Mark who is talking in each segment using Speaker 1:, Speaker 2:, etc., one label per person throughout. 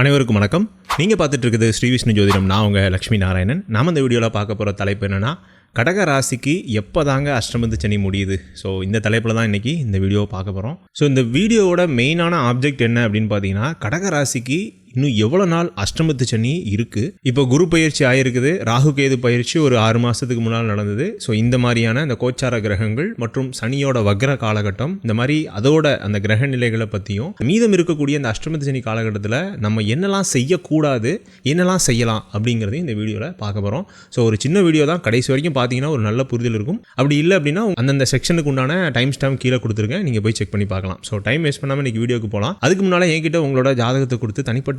Speaker 1: அனைவருக்கும் வணக்கம். நீங்கள் பார்த்துட்டு இருக்குது ஸ்ரீ விஷ்ணு ஜோதிடம். நான் உங்கள் லக்ஷ்மி நாராயணன். நாம் இந்த வீடியோவில் பார்க்க போகிற தலைப்பு என்னென்னா கடக ராசிக்கு எப்போ தாங்க அஷ்டமத்து சனி முடியுது? ஸோ இந்த தலைப்பில் தான் இன்றைக்கி இந்த வீடியோவை பார்க்க போகிறோம் ஸோ இந்த வீடியோவோட மெயினான ஆப்ஜெக்ட் என்ன அப்படின்னு பார்த்தீங்கன்னா கடக ராசிக்கு இன்னும் எவ்வளோ நாள் அஷ்டமத்து சனி இருக்குது இப்போ குரு பயிற்சி ஆயிருக்குது. ராகு கேது பயிற்சி ஒரு ஆறு மாதத்துக்கு முன்னால் நடந்தது. ஸோ இந்த மாதிரியான இந்த கோச்சார கிரகங்கள் மற்றும் சனியோட வக்ர காலகட்டம் இந்த மாதிரி அதோட அந்த கிரக நிலைகளை பற்றியும் மீதம் இருக்கக்கூடிய அந்த அஷ்டமத்து சனி காலகட்டத்தில் நம்ம என்னெல்லாம் செய்யக்கூடாது என்னெல்லாம் செய்யலாம் அப்படிங்கிறதையும் இந்த வீடியோவில் பார்க்க போகிறோம் ஸோ ஒரு சின்ன வீடியோ தான். கடைசி வரைக்கும் பார்த்தீங்கன்னா ஒரு நல்ல புரிதல் இருக்கும். அப்படி இல்லை அப்படின்னா அந்தந்த செக்ஷனுக்கு உண்டான டைம் ஸ்டாம்ப் கீழே கொடுத்துருக்கேன் நீங்கள் போய் செக் பண்ணி பார்க்கலாம். ஸோ டைம் வேஸ்ட் பண்ணாமல் இன்றைக்கி வீடியோக்கு போகலாம் அதுக்கு முன்னால் என்கிட்ட உங்களோட ஜாதகத்தை கொடுத்து தனிப்பட்ட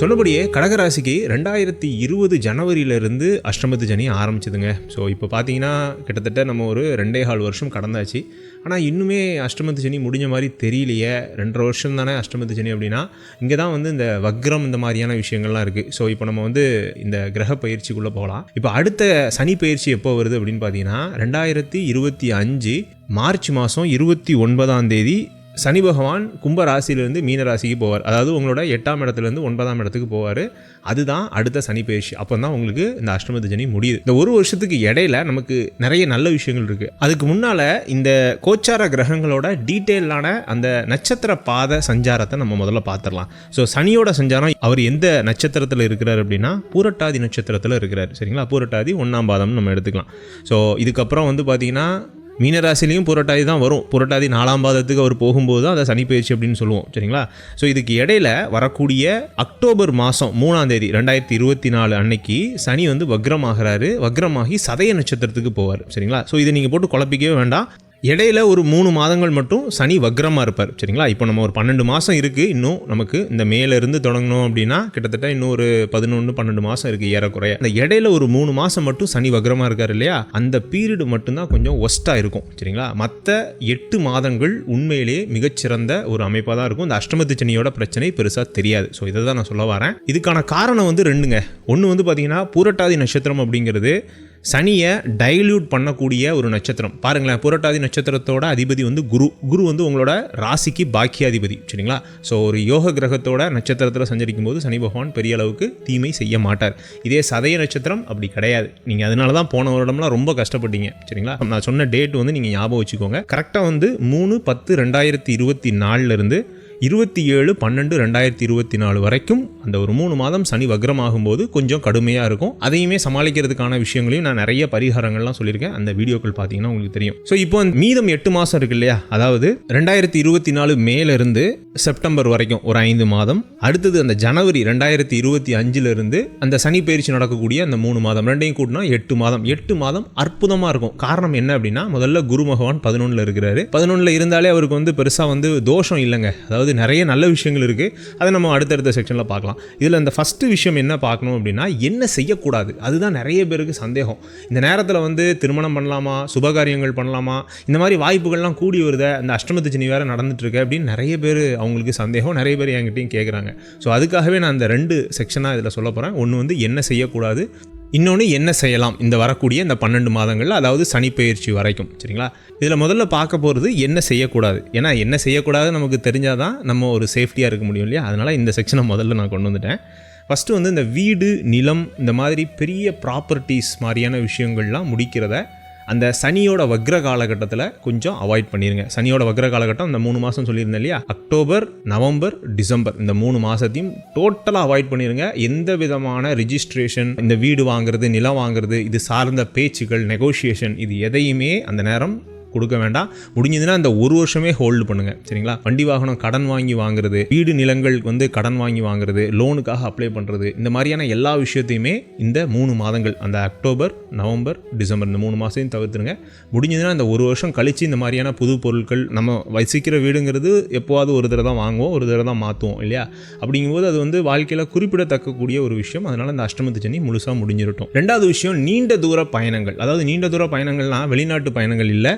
Speaker 1: சொன்னபடியே கடகராசிக்கு ரெண்டாயிரத்தி இருபது ஜனவரியிலிருந்து அஷ்டமத்து ஜனி ஆரம்பிச்சதுங்க. ஸோ இப்போ பார்த்தீங்கன்னா கிட்டத்தட்ட நம்ம ஒரு ரெண்டே கால் வருஷம் கடந்தாச்சு. ஆனால் இன்னுமே அஷ்டமத்து சனி முடிஞ்ச மாதிரி தெரியலையே. ரெண்டரை வருஷம் தானே அஷ்டமத்து சனி அப்படின்னா இங்கே தான் வந்து இந்த வக்ரம் இந்த மாதிரியான விஷயங்கள்லாம் இருக்குது ஸோ இப்போ நம்ம வந்து இந்த கிரக பயிற்சிக்குள்ளே போகலாம். இப்போ அடுத்த சனி பயிற்சி எப்போ வருது அப்படின்னு பார்த்தீங்கன்னா ரெண்டாயிரத்தி இருபத்தி அஞ்சு மார்ச் மாதம் இருபத்தி ஒன்பதாம் தேதி சனி பகவான் கும்ப ராசியிலேருந்து மீன ராசிக்கு போவார். அதாவது உங்களோட எட்டாம் இடத்துலேருந்து ஒன்பதாம் இடத்துக்கு போவார். அதுதான் அடுத்த சனி பயிற்சி. அப்போ தான் உங்களுக்கு இந்த அஷ்டமத்து ஜனி முடியுது. இந்த ஒரு வருஷத்துக்கு இடையில நமக்கு நிறைய நல்ல விஷயங்கள் இருக்குது அதுக்கு முன்னால் இந்த கோச்சார கிரகங்களோட டீட்டெயிலான அந்த நட்சத்திர பாத சஞ்சாரத்தை நம்ம முதல்ல பார்த்துடலாம் ஸோ சனியோட சஞ்சாரம் அவர் எந்த நட்சத்திரத்தில் இருக்கிறார் அப்படின்னா பூரட்டாதி நட்சத்திரத்தில் இருக்கிறார். சரிங்களா? பூரட்டாதி ஒன்றாம் பாதம்னு நம்ம எடுத்துக்கலாம். ஸோ இதுக்கப்புறம் வந்து பார்த்திங்கன்னா மீனராசிலையும் புரட்டாதி தான் வரும். புரட்டாதி நாலாம் பாதத்துக்கு அவர் போகும்போது தான் அதை சனி பயிற்சி அப்படின்னு சொல்லுவோம். சரிங்களா? ஸோ இதுக்கு இடையில வரக்கூடிய அக்டோபர் மாதம் மூணாம் தேதி ரெண்டாயிரத்தி இருபத்தி நாலு அன்னைக்கு சனி வந்து வக்ரமாகிறாரு. வக்ரமாகி சதய நட்சத்திரத்துக்கு போவார். சரிங்களா? ஸோ இதை நீங்கள் போட்டு குழப்பிக்கவே வேண்டாம். இடையில ஒரு மூணு மாதங்கள் மட்டும் சனி வக்ரமாக இருப்பார் சரிங்களா? இப்போ நம்ம ஒரு பன்னெண்டு மாதம் இருக்குது இன்னும் நமக்கு இந்த மேலேருந்து தொடங்கணும் அப்படின்னா கிட்டத்தட்ட இன்னும் ஒரு பதினொன்று பன்னெண்டு மாதம் இருக்குது ஏறக்குறைய. அந்த இடையில ஒரு மூணு மாதம் மட்டும் சனி வக்ரமாக இருக்கார் இல்லையா? அந்த பீரியடு மட்டும்தான் கொஞ்சம் ஒஸ்ட்டாக இருக்கும் சரிங்களா? மற்ற எட்டு மாதங்கள் உண்மையிலேயே மிகச்சிறந்த ஒரு அமைப்பாக தான் இருக்கும். இந்த அஷ்டமத்து சனியோட பிரச்சனை பெருசாக தெரியாது. ஸோ இதை தான் நான் சொல்ல வரேன். இதுக்கான காரணம் வந்து ரெண்டுங்க. ஒன்று வந்து பார்த்தீங்கன்னா பூரட்டாதி நட்சத்திரம் அப்படிங்கிறது சனியை டைல்யூட் பண்ணக்கூடிய ஒரு நட்சத்திரம். பாருங்களேன் புரட்டாதி நட்சத்திரத்தோட அதிபதி வந்து குரு. குரு வந்து உங்களோட ராசிக்கு பாக்கியாதிபதி சரிங்களா? ஸோ ஒரு யோக கிரகத்தோட நட்சத்திரத்தில் சஞ்சரிக்கும் போது சனி பகவான் பெரிய அளவுக்கு தீமை செய்ய மாட்டார். இதே சதய நட்சத்திரம் அப்படி கிடையாது. நீங்கள் அதனால தான் போன வருடம்லாம் ரொம்ப கஷ்டப்பட்டீங்க சரிங்களா? நான் சொன்ன டேட் வந்து நீங்கள் ஞாபகம் வச்சுக்கோங்க. கரெக்டாக வந்து மூணு பத்து ரெண்டாயிரத்தி இருபத்தி நாலுலேருந்து இருபத்தி ஏழு பன்னெண்டு ரெண்டாயிரத்தி இருபத்தி நாலு வரைக்கும் அந்த ஒரு மூணு மாதம் சனி வக்ரமாகும் போது கொஞ்சம் கடுமையாக இருக்கும். அதையுமே சமாளிக்கிறதுக்கான விஷயங்களையும் நான் நிறைய பரிகாரங்கள்லாம் சொல்லியிருக்கேன். அந்த வீடியோக்கள் பார்த்தீங்கன்னா உங்களுக்கு தெரியும். ஸோ இப்போ மீதம் எட்டு மாதம் இருக்கு இல்லையா? அதாவது ரெண்டாயிரத்தி இருபத்தி நாலு மேலேருந்து செப்டம்பர் வரைக்கும் ஒரு ஐந்து மாதம். அடுத்தது அந்த ஜனவரி ரெண்டாயிரத்தி இருபத்தி அஞ்சிலிருந்து அந்த சனி பயிற்சி நடக்கக்கூடிய அந்த மூணு மாதம். ரெண்டையும் கூட்டினா எட்டு மாதம். எட்டு மாதம் அற்புதமாக இருக்கும். காரணம் என்ன அப்படின்னா முதல்ல குரு பகவான் பதினொன்றில் இருக்கிறாரு. பதினொன்றில் இருந்தாலே அவருக்கு வந்து பெருசாக வந்து தோஷம் இல்லைங்க. அதாவது நிறைய நல்ல விஷயங்கள் இருக்குது அதை நம்ம அடுத்தடுத்த செக்ஷனில் பார்க்கலாம். இதில் இந்த ஃபஸ்ட்டு விஷயம் என்ன பார்க்கணும் அப்படின்னா என்ன செய்யக்கூடாது? அதுதான் நிறைய பேருக்கு சந்தேகம். இந்த நேரத்தில் வந்து திருமணம் பண்ணலாமா? சுபகாரியங்கள் பண்ணலாமா? இந்த மாதிரி வாய்ப்புகள்லாம் கூடி வருத அந்த அஷ்டமத்து சனி வேறு நடந்துட்டுருக்கு அப்படின்னு நிறைய பேர் அவங்களுக்கு சந்தேகம். நிறைய பேர் என்கிட்டையும் கேட்குறாங்க ஸோ அதுக்காகவே நான் இந்த ரெண்டு செக்ஷனாக இதில் சொல்ல போகிறேன் ஒன்று வந்து என்ன செய்யக்கூடாது? இன்னொன்று என்ன செய்யலாம்? இந்த வரக்கூடிய இந்த பன்னெண்டு மாதங்களில் அதாவது சனி பயிற்சி வரைக்கும். சரிங்களா? இதில் முதல்ல பார்க்க போகிறது என்ன செய்யக்கூடாது? ஏன்னா என்ன செய்யக்கூடாது நமக்கு தெரிஞ்சால் தான் நம்ம ஒரு சேஃப்டியாக இருக்க முடியும் இல்லையா? அதனால் இந்த செக்ஷனை முதல்ல நான் கொண்டு வந்துட்டேன். ஃபஸ்ட்டு வந்து இந்த வீடு நிலம் இந்த மாதிரி பெரிய ப்ராப்பர்ட்டிஸ் மாதிரியான விஷயங்கள்லாம் முடிக்கிறத அந்த சனியோட வக்ர காலகட்டத்தில் கொஞ்சம் அவாய்ட் பண்ணிடுங்க சனியோட வக்ர காலகட்டம் இந்த மூணு மாதம் சொல்லியிருந்தேன் இல்லையா? October November December. இந்த மூணு மாதத்தையும் டோட்டலாக அவாய்ட் பண்ணிடுங்க எந்த விதமான ரிஜிஸ்ட்ரேஷன் இந்த வீடு வாங்குறது நிலம் வாங்குறது இது சார்ந்த பேச்சுக்கள் நெகோஷியேஷன் இது எதையுமே அந்த நேரம் கொடுக்க வேண்டாம். முடிஞ்சதுன்னா அந்த ஒரு வருஷமே ஹோல்டு பண்ணுங்க. சரிங்களா? வண்டி வாகனம் கடன் வாங்கி வாங்குறது வீடு நிலங்கள் வந்து கடன் வாங்கி வாங்குறது லோனுக்காக அப்ளை பண்ணுறது இந்த மாதிரியான எல்லா விஷயத்தையுமே இந்த மூணு மாதங்கள் அந்த அக்டோபர் நவம்பர் டிசம்பர் இந்த மூணு மாதத்தையும் தவிர்த்துருங்க. முடிஞ்சதுன்னா இந்த ஒரு வருஷம் கழித்து இந்த மாதிரியான புது பொருட்கள் நம்ம வசிக்கிற வீடுங்கிறது எப்போவாது ஒரு தடவை தான் வாங்குவோம் ஒரு தடவை தான் மாற்றுவோம் இல்லையா? அப்படிங்கும்போது அது வந்து வாழ்க்கையில் குறிப்பிடத்தக்கக்கூடிய ஒரு விஷயம். அதனால் இந்த அஷ்டமத்து சனி முழுசாக முடிஞ்சிருட்டும் ரெண்டாவது விஷயம் நீண்ட தூர பயணங்கள். அதாவது நீண்ட தூர பயணங்கள்லாம் வெளிநாட்டு பயணங்கள் இல்லை.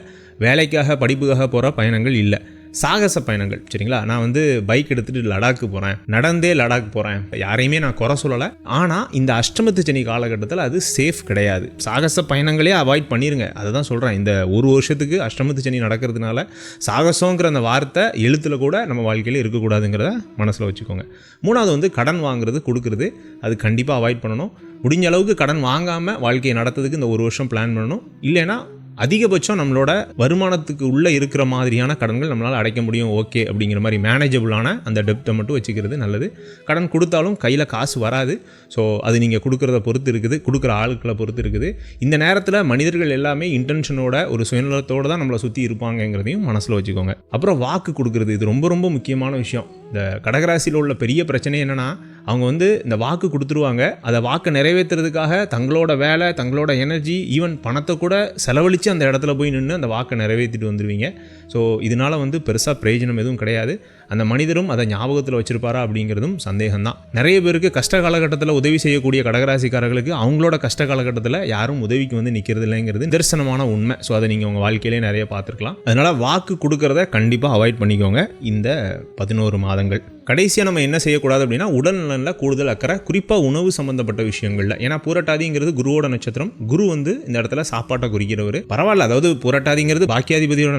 Speaker 1: வேலைக்காக படிப்புக்காக போகிற பயணங்கள் இல்லை. சாகச பயணங்கள் சரிங்களா? நான் வந்து பைக் எடுத்துகிட்டு லடாக்கு போகிறேன் நடந்தே லடாக் போகிறேன் யாரையுமே நான் குறை சொல்லலை. ஆனால் இந்த அஷ்டமத்து சனி காலகட்டத்தில் அது சேஃப் கிடையாது. சாகச பயணங்களே அவாய்ட் பண்ணிடுங்க அதை தான் சொல்கிறேன் இந்த ஒரு வருஷத்துக்கு அஷ்டமத்து சனி நடக்கிறதுனால சாகசங்கிற அந்த வார்த்தை எழுத்தில் கூட நம்ம வாழ்க்கையில் இருக்கக்கூடாதுங்கிறத மனசில் வச்சுக்கோங்க. மூணாவது வந்து கடன் வாங்குறது கொடுக்குறது. அது கண்டிப்பாக அவாய்ட் பண்ணணும். முடிஞ்ச அளவுக்கு கடன் வாங்காமல் வாழ்க்கையை நடத்துறதுக்கு இந்த ஒரு வருஷம் பிளான் பண்ணணும். இல்லைன்னா அதிகபட்சம் நம்மளோட வருமானத்துக்கு உள்ளே இருக்கிற மாதிரியான கடன்கள் நம்மளால் அடைக்க முடியும் ஓகே அப்படிங்கிற மாதிரி மேனேஜபிளான அந்த டெப்த்தை மட்டும் வச்சுக்கிறது நல்லது. கடன் கொடுத்தாலும் கையில் காசு வராது. ஸோ அது நீங்கள் கொடுக்குறத பொறுத்து இருக்குது கொடுக்குற ஆளுக்களை பொறுத்து இருக்குது. இந்த நேரத்தில் மனிதர்கள் எல்லாமே இன்டென்ஷனோட ஒரு சுயநலத்தோடு தான் நம்மளை சுற்றி இருப்பாங்கங்கிறதையும் மனசில் வச்சுக்கோங்க. அப்புறம் வாக்கு கொடுக்குறது இது ரொம்ப ரொம்ப முக்கியமான விஷயம். இந்த கடகராசியில் உள்ள பெரிய பிரச்சனை என்னென்னா அவங்க வந்து இந்த வாக்கு கொடுத்துருவாங்க. அதை வாக்கை நிறைவேற்றுறதுக்காக தங்களோட வேலை தங்களோட எனர்ஜி ஈவன் பணத்தை கூட செலவழித்து அந்த இடத்துல போய் நின்று அந்த வாக்கை நிறைவேற்றிட்டு வந்துடுவீங்க ஸோ இதனால் வந்து பெருசாக பிரயோஜனம் எதுவும் கிடையாது. அந்த மனிதரும் அதை ஞாபகத்தில் வச்சுருப்பாரா அப்படிங்கிறதும் சந்தேகம்தான். நிறைய பேருக்கு கஷ்ட காலகட்டத்தில் உதவி செய்யக்கூடிய கடகராசிக்காரர்களுக்கு அவங்களோட கஷ்ட காலகட்டத்தில் யாரும் உதவிக்கு வந்து நிற்கிறது இல்லைங்கிறது நிதர்சனமான உண்மை. ஸோ அதை நீங்கள் உங்கள் வாழ்க்கையிலே நிறைய பார்த்துருக்கலாம். அதனால் வாக்கு கொடுக்கறத கண்டிப்பாக அவாய்ட் பண்ணிக்கோங்க இந்த பதினோரு மாதங்கள். கடைசியாக நம்ம என்ன செய்யக்கூடாது அப்படின்னா உடல்நலில் கூடுதல் அக்கறை குறிப்பாக உணவு சம்மந்தப்பட்ட விஷயங்களில். ஏன்னா பூரட்டாதிங்கிறது குருவோட நட்சத்திரம். குரு வந்து இந்த இடத்துல சாப்பாட்டை குறிக்கிறவர். பரவாயில்ல அதாவது பூரட்டாதிங்கிறது பாக்கியாதிபதியோட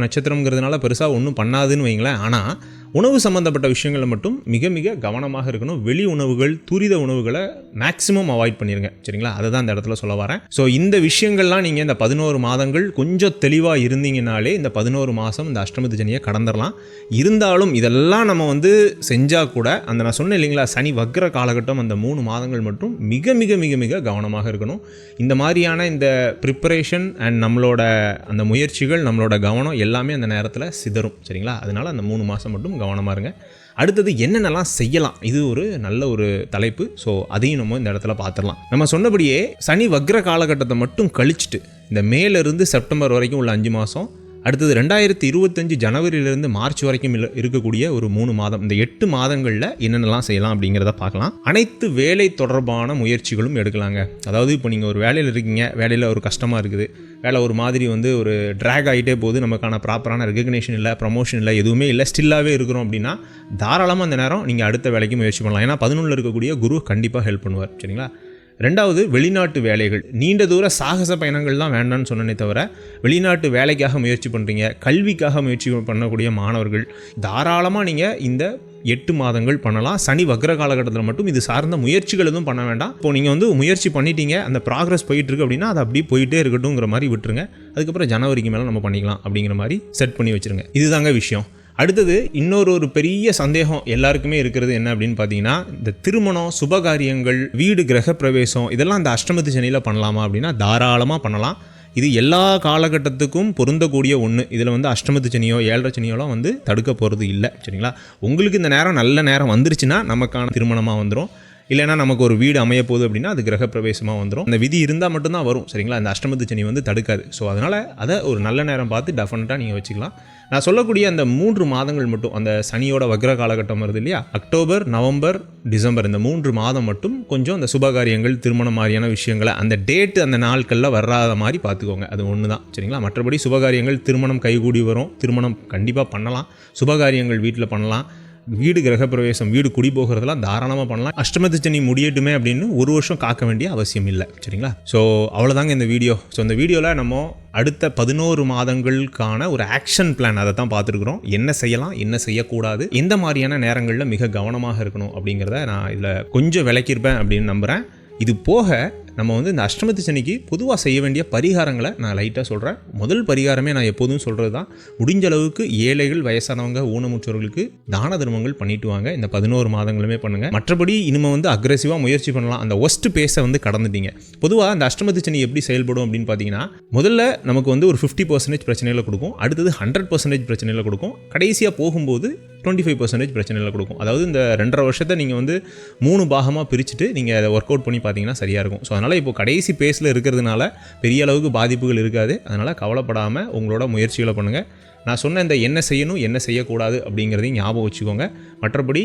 Speaker 1: அதனால் பெருசாக ஒன்றும் பண்ணாதுன்னு வைங்களேன். ஆனால் உணவு சம்மந்தப்பட்ட விஷயங்களில் மட்டும் மிக மிக கவனமாக இருக்கணும். வெளி உணவுகள் துரித உணவுகளை மேக்ஸிமம் அவாய்ட் பண்ணிடுங்க சரிங்களா? அதை தான் இந்த இடத்துல சொல்ல வரேன். ஸோ இந்த விஷயங்கள்லாம் நீங்கள் இந்த பதினோரு மாதங்கள் கொஞ்சம் தெளிவாக இருந்தீங்கனாலே இந்த பதினோரு மாதம் இந்த அஷ்டமத்து ஜனியை கடந்துடலாம் இருந்தாலும் இதெல்லாம் நம்ம வந்து செஞ்சால் கூட அந்த நான் சொன்னேன் இல்லைங்களா சனி வக்ர காலகட்டம் அந்த மூணு மாதங்கள் மட்டும் மிக மிக மிக மிக கவனமாக இருக்கணும். இந்த மாதிரியான இந்த ப்ரிப்பரேஷன் அண்ட் நம்மளோட அந்த முயற்சிகள் நம்மளோட கவனம் எல்லாமே அந்த நேரத்தில் சிதறும். சரிங்களா? அதனால் அந்த மூணு மாதம் மட்டும் கவனமாக இருங்க. அடுத்தது என்னென்னலாம் செய்யலாம்? இது ஒரு நல்ல ஒரு தலைப்பு. ஸோ அதையும் நம்ம இந்த இடத்துல பார்த்துடலாம் நம்ம சொன்னபடியே சனி வக்ர காலகட்டத்தை மட்டும் கழிச்சிட்டு இந்த மேலேருந்து செப்டம்பர் வரைக்கும் உள்ள அஞ்சு மாதம் அடுத்தது ரெண்டாயிரத்தி இருபத்தஞ்சு ஜனவரியிலிருந்து மார்ச் வரைக்கும் இல்லை இருக்கக்கூடிய ஒரு மூணு மாதம் இந்த எட்டு மாதங்களில் என்னென்னலாம் செய்யலாம் அப்படிங்கிறத பார்க்கலாம் அனைத்து வேலை தொடர்பான முயற்சிகளும் எடுக்கலாங்க. அதாவது இப்போ நீங்கள் ஒரு வேலையில் இருக்கீங்க வேலையில் ஒரு கஷ்டமாக இருக்குது. வேலை ஒரு மாதிரி வந்து ஒரு ட்ராக் ஆகிட்டே போகுது. நமக்கான ப்ராப்பரான ரெகக்னேஷன் இல்லை ப்ரமோஷன் இல்லை எதுவுமே இல்லை. ஸ்டில்லாகவே இருக்கிறோம் அப்படின்னா தாராளமாக அந்த நேரம் நீங்கள் அடுத்த வேலைக்கு முயற்சி பண்ணலாம். ஏன்னா பதினொன்றில் இருக்கக்கூடிய குரு கண்டிப்பாக ஹெல்ப் பண்ணுவார். சரிங்களா? ரெண்டாவது வெளிநாட்டு வேலைகள். நீண்ட தூர சாகச பயணங்கள் தான் வேண்டாம்னு சொன்னனே தவிர வெளிநாட்டு வேலைக்காக முயற்சி பண்ணுறீங்க கல்விக்காக முயற்சி பண்ணக்கூடிய மாணவர்கள் தாராளமாக நீங்கள் இந்த எட்டு மாதங்கள் பண்ணலாம். சனி வக்ர காலகட்டத்தில் மட்டும் இது சார்ந்த முயற்சிகள் எதுவும் பண்ண வேண்டாம். இப்போ நீங்கள் வந்து முயற்சி பண்ணிட்டீங்க அந்த ப்ராக்ரஸ் போயிட்டு இருக்கு அப்படின்னா அது அப்படியே போயிட்டே இருக்கட்டும்ங்கிற மாதிரி விட்டுருங்க. அதுக்கப்புறம் ஜனவரிக்கு மேலே நம்ம பண்ணிக்கலாம் அப்படிங்கிற மாதிரி செட் பண்ணி வச்சுருங்க. இதுதாங்க விஷயம். அடுத்தது இன்னொரு ஒரு பெரிய சந்தேகம் எல்லாருக்குமே இருக்கிறது என்ன அப்படின்னு பார்த்தீங்கன்னா இந்த திருமணம் சுபகாரியங்கள் வீடு கிரக பிரவேசம் இதெல்லாம் இந்த அஷ்டமத்து சனியில் பண்ணலாமா அப்படின்னா தாராளமாக பண்ணலாம். இது எல்லா காலகட்டத்துக்கும் பொருந்தக்கூடிய ஒன்று இதில் வந்து அஷ்டமத்து சனியோ ஏழரை சனியோலாம் வந்து தடுக்க போகிறது இல்லை சரிங்களா? உங்களுக்கு இந்த நேரம் நல்ல நேரம் வந்துருச்சுன்னா நமக்கான திருமணமாக வந்துடும் இல்லைன்னா நமக்கு ஒரு வீடு அமைய போகுது அப்படின்னா அது கிரகப்பிரவேசமாக வந்துடும் அந்த விதி இருந்தால் மட்டும்தான் வரும் சரிங்களா? அந்த அஷ்டமத்து சனி வந்து தடுக்காது. ஸோ அதனால் அதை ஒரு நல்ல நேரம் பார்த்து டெஃபினட்டாக நீங்கள் வச்சுக்கலாம். நான் சொல்லக்கூடிய அந்த மூன்று மாதங்கள் மட்டும் அந்த சனியோட வக்ர காலகட்டம் வருது இல்லையா? அக்டோபர் நவம்பர் டிசம்பர் இந்த மூன்று மாதம் மட்டும் கொஞ்சம் அந்த சுபகாரியங்கள் திருமணம் மாதிரியான விஷயங்களை அந்த டேட்டு அந்த நாட்களில் வராத மாதிரி பார்த்துக்கோங்க. அது ஒன்று தான் சரிங்களா? மற்றபடி சுபகாரியங்கள் திருமணம் கைகூடி வரும். திருமணம் கண்டிப்பாக பண்ணலாம். சுபகாரியங்கள் வீட்டில் பண்ணலாம். வீடு கிரகப்பிரவேசம் வீடு குடி போகிறதெல்லாம் தாராளமாக பண்ணலாம். அஷ்டமத்து சனி முடியட்டுமே அப்படின்னு ஒரு வருஷம் காக்க வேண்டிய அவசியம் இல்லை. சரிங்களா? ஸோ அவ்வளோதாங்க இந்த வீடியோ. ஸோ இந்த வீடியோவில் நம்ம அடுத்த பதினோரு மாதங்களுக்கான ஒரு ஆக்ஷன் பிளான் அதை தான் பார்த்துருக்குறோம். என்ன செய்யலாம் என்ன செய்யக்கூடாது எந்த மாதிரியான நேரங்களில் மிக கவனமாக இருக்கணும் அப்படிங்கிறத நான் இதில் கொஞ்சம் விளக்கியிருப்பேன் அப்படின்னு நம்புகிறேன் இது போக நம்ம வந்து இந்த அஷ்டமத்து சனிக்கு பொதுவாக செய்ய வேண்டிய பரிகாரங்களை நான் லைட்டாக சொல்கிறேன் முதல் பரிகாரமே நான் எப்போதும் சொல்கிறது தான் முடிஞ்ச அளவுக்கு ஏழைகள் வயசானவங்க ஊனமுற்றவர்களுக்கு தான தர்மங்கள் பண்ணிட்டு வாங்க. இந்த பதினோரு மாதங்களுமே பண்ணுங்கள் மற்றபடி இனிமே வந்து அக்ரெசிவாக முயற்சி பண்ணலாம். அந்த ஒஸ்ட் பேஸை வந்து கடந்துட்டீங்க. பொதுவாக அந்த அஷ்டமத்து சனி எப்படி செயல்படும் அப்படின்னு பார்த்தீங்கன்னா முதல்ல நமக்கு வந்து ஒரு ஃபிஃப்டி பர்சன்டேஜ் பிரச்சனைகளை கொடுக்கும். அடுத்தது ஹண்ட்ரட் பர்சன்டேஜ் பிரச்சனைகளை கொடுக்கும். கடைசியாக போகும்போது டுவெண்ட்டி ஃபைவ் பர்சன்டேஜ் பிரச்சனையில் கொடுக்கும். அதாவது இந்த ரெண்டரை வருஷத்தை நீங்கள் வந்து மூணு பாகமாக பிரிச்சுட்டு நீங்கள் அதை ஒர்க் அவுட் பண்ணி பார்த்தீங்கன்னா சரியாக இருக்கும். ஸோ அதனால் இப்போ கடைசி பேஸில் இருக்கிறதுனால பெரிய அளவுக்கு பாதிப்புகள் இருக்காது. அதனால் கவலைப்படாமல் உங்களோட முயற்சிகளை பண்ணுங்கள் நான் சொன்ன இந்த என்ன செய்யணும் என்ன செய்யக்கூடாது அப்படிங்கிறதையும் ஞாபகம் வச்சுக்கோங்க. மற்றபடி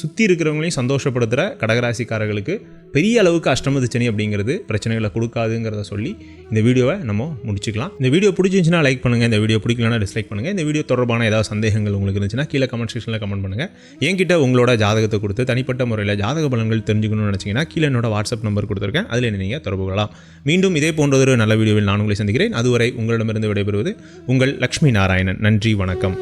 Speaker 1: சுற்றி இருக்கிறவங்களையும் சந்தோஷப்படுத்துகிற கடகராசிக்காரர்களுக்கு பெரிய அளவுக்கு அஷ்டமதிச்சனி அப்படிங்கிறது பிரச்சனைகளை கொடுக்காதுங்கிறத சொல்லி இந்த வீடியோவை நம்ம முடிச்சுக்கலாம். இந்த வீடியோ பிடிச்சிருந்துச்சுன்னா லைக் பண்ணுங்கள் இந்த வீடியோ பிடிக்கலனா டிஸ்லைக் பண்ணுங்கள் இந்த வீடியோ தொடர்பான ஏதாவது சந்தேகங்கள் உங்களுக்கு இருந்துச்சுன்னா கீழே கமெண்ட் செக்ஷனில் கமெண்ட் பண்ணுங்கள் என்கிட்ட உங்களோட ஜாதகத்தை கொடுத்து தனிப்பட்ட முறையில் ஜாதக பலன்கள் தெரிஞ்சுக்கணும்னு நினச்சிங்கன்னா கீழே என்னோட வாட்ஸ்அப் நம்பர் கொடுத்துருக்கேன். அதில் நீங்கள் தொடர்பு கொள்ளலாம். மீண்டும் இதே போன்றதொரு நல்ல வீடியோவில் நான் உங்களை சந்திக்கிறேன். அதுவரை உங்களிடமிருந்து விடைபெறுவது உங்கள் லக்ஷ்மி நாராயணன். நன்றி வணக்கம்.